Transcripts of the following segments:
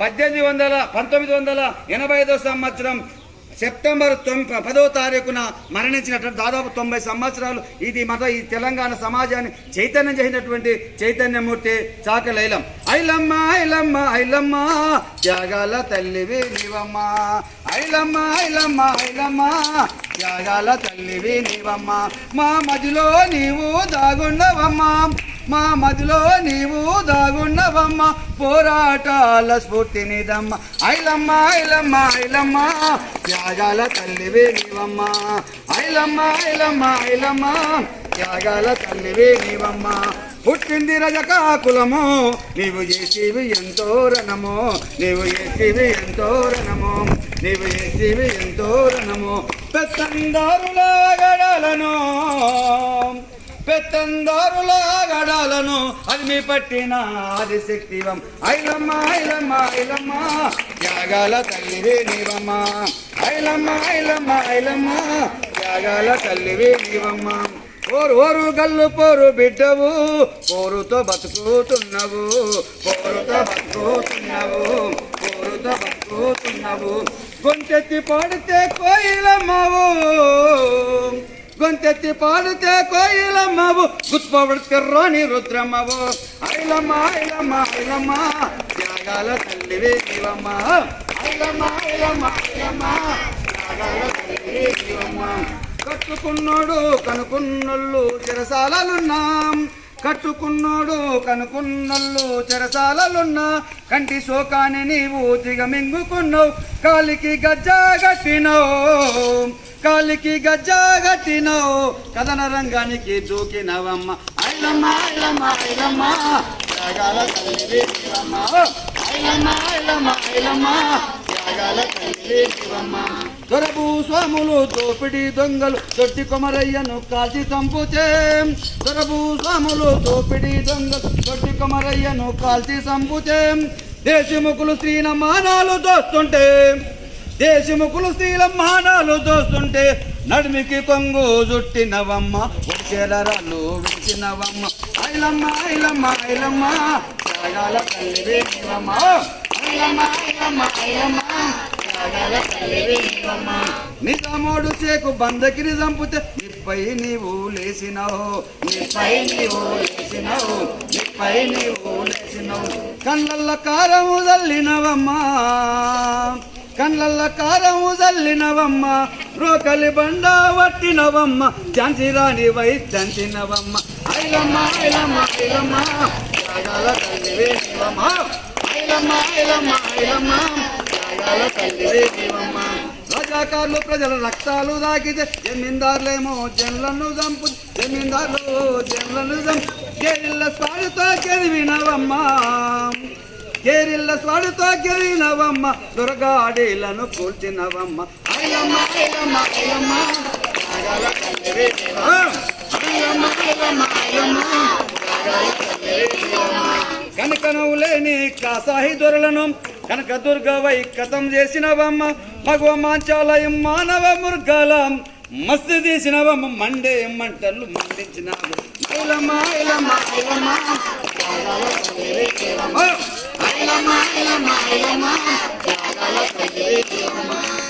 పద్దెనిమిది వందల పంతొమ్మిది వందల ఎనభై ఐదో సంవత్సరం సెప్టెంబర్ తొమ్మిది పదో తారీఖున మరణించినటువంటి దాదాపు తొంభై సంవత్సరాలు ఇది మత ఈ తెలంగాణ సమాజాన్ని చైతన్యం చేసినటువంటి చైతన్యమూర్తి చాకలైలం ఐలమ్మ ఐలమ్మ ఐలమ్మ త్యాగాల తల్లివి నీవమ్మ ఐలమ్మ ఐలమ్మ ఐలమ్మ త్యాగాల తల్లివి నీవమ్మ మా మదిలో నీవు దాగుండవమ్మ. మా మదిలో నీవు దాగున్నవమ్మ పోరాటాల స్ఫూర్తినిదమ్మ. ఐలమ్మ ఐలమ్మ ఐలమ్మ త్యాగాల తల్లివే నీవమ్మ. ఐలమ్మ ఐలమ్మ ఐలమ్మ త్యాగాల తల్లివే నీవమ్మ. పుట్టింది రజకాకులము నీవు చేసేవి ఎంతో రణము. నీవు చేసేవి ఎంతో రణము. నీవు చేసేవి ఎంతో రణము. పెత్తందారుల గడలను పెత్తందారుల గడాలను అది మీ పట్టిన ఆదిశక్తివం. ఐలమ్మ ఐలమ్మ ఐలమ్మ త్యాగాల తల్లివే నీవమ్మ. ఐలమ్మ ఐలమ్మ ఐలమ్మ త్యాగాల తల్లివే నీవమ్మ. ఓరు ఓరు గల్లు పోరు బిడ్డవు పోరుతో బతుకుతున్నావు పోరుతో బతుకుతున్నావు పోరుతో బతుకుతున్నావు. గొంతెత్తి పాడితే కోయిలమ్మవు. గొంతెత్తి పాడితే కోయిలమ్మవు. గుత్పడితే రాణి రుద్రమ్మవు ఐలమ్మ ఐలమ్మ ఐలమ్మ. త్యాగాల తల్లివే నీవమ్మ ఐలమ్మ ఐలమ్మ ఐలమ్మ. త్యాగాల తల్లివే నీవమ్మ కట్టుకున్నోడు కనుకున్నోళ్ళు చెరసాలలున్నాం కట్టుకున్నోడు కనుకున్నోళ్ళు చెరసాలలున్నా కంటి శోకాన్ని నీవు దిగమింగుకున్నావు కాలికి గజ్జా గట్టినావు కాలికి గజ్జా గట్టినావు కథన రంగానికి దూకినవమ్మ. ఐలమ్మ ఐలమ్మ ఐలమ్మ. త్యాగాల తల్లివే ఐలమ్మ ఐలమ్మ ఐలమ్మ. త్యాగాల తల్లి నీవమ్మ దొరభూస్వాములు తోపిడి దొంగలు తొట్టి కొమరయ్యను కాల్చి చంపుతే దొరభూస్వాములు తోపిడి దొంగలు తొట్టి కొమరయ్యను కాల్చి చంపుతే దేశముకులు స్త్రీల మానాలు దోస్తుంటే దేశముఖులు స్త్రీల మానాలు దోస్తుంటే నడిమికి కొంగు జుట్టినవమ్మ చెలరలు విడిచినవమ్మ. ఐలమ్మ ఐలమ్మ ఐలమ్మ త్యాగాల ఐలమ్మ ఐలమ్మ ఐలమ్మ. నీవమ్మ. నిజామోడు చేకు బందకిని చంపితే నిప్పై నీవు లేచినావు. నిప్పై నీవు లేచినావు. నిప్పై నీవు లేచినావు. కళ్ళల్ల కారము చల్లినవమ్మా కళ్ళల్ల కారము చల్లినవమ్మ రోకలి బండ పట్టినవమ్మ. రాణి వై ఝాన్సినవమ్మ ఐలమ్మ ఐలమ్మ ఐలమ్మ. తల్లివే ఐలమ్మ ఐలమ్మ ఐలమ్మ. త్యాగాల తల్లివే ప్రజల రక్తాలు దాకితే జమీందారులేమో జన్లను చంపు జమీందారులు జన్లను చంపు. కేరిళ్ళ స్వాడుతో గెలివినవమ్మ కేరిళ్ళ స్వాడుతో గెలివినవమ్మ దుర్గాడీలను కూల్చినవమ్మ. ఐలమ్మ ఐలమ్మ లేని కాసాహి దొరలను కనుక దుర్గవై కథం చేసినవమ్మ మగవ మాంచాలయం మానవ మృగాలం. మస్తు తీసినవమ్మ మండే మంటలు మండించినావు ఐలమ్మ ఐలమ్మ ఐలమ్మ ఐలమ్మ.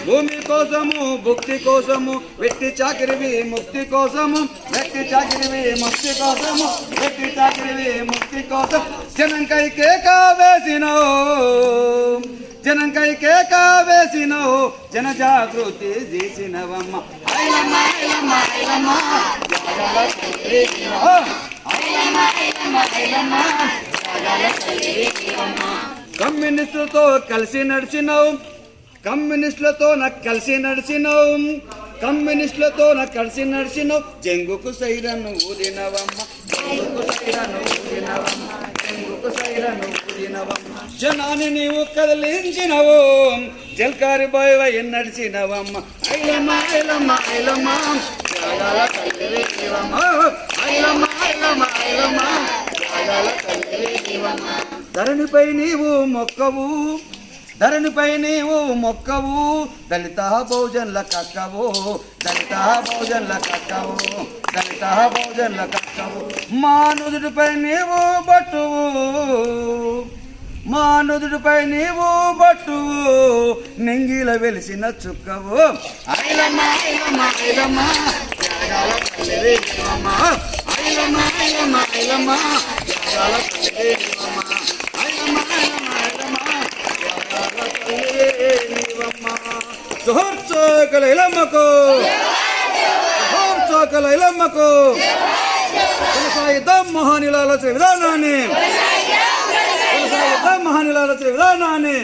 భూమి కోసము భుక్తి కోసము వ్యక్తి చాకరివి ముక్తి కోసము వ్యక్తి చాకరివి ముక్తి కోసము వ్యక్తి చాకరివి ముక్తి కోసం జనంకై కేక వేసినవు జనంకై కేక వేసినవు జన జాగృతి చేసినవమ్మ. అమ్మ కమ్యూనిస్టులతో కలిసి నడిచినావు. కమ్యూనిస్టులతో నాకు కలిసి నడిచినావు. కమ్యూనిస్టులతో నాకు కలిసి నడిచినావు. జంగుకు సైరను ఊదినవమ్మ. జంగుకు సైరను ఊదినవమ్మ. జంగుకు సైరను ఊదినవమ్మ. జనాన్ని నీవు కదిలించినవు. జల్కారి బాయ్ నడిచినవమ్మ. ఐలమ్మ ఐలమ్మ ఐలమ్మ. ధరణిపై నీవు మొక్కవు ధరణిపై నీవు మొక్కవు దళిత భోజన్ల కక్కవు దళిత భోజన్ల కక్కవు దళిత భోజన్ల కక్కవు. మా నుదుటిపై నీవు బట్టువు మా నుదుటిపై నీవు బట్టువు నింగిల వెలిసిన చుక్కవు. ఐలమ్మ ఐలమ్మ ఐలమ్మ త్యాగాల తల్లివే ఐలమ్మ ఐలమ్మ ఐలమ్మ నీవమ్మ జోహర్ చోకల ఇలమ్మకు. జోహర్ చోకల ఇలమ్మకు. కొనసాగిద్దాం మహానిలాల విధానాన్ని కొనసాగిద్దాం మహానిలాల విధానాన్ని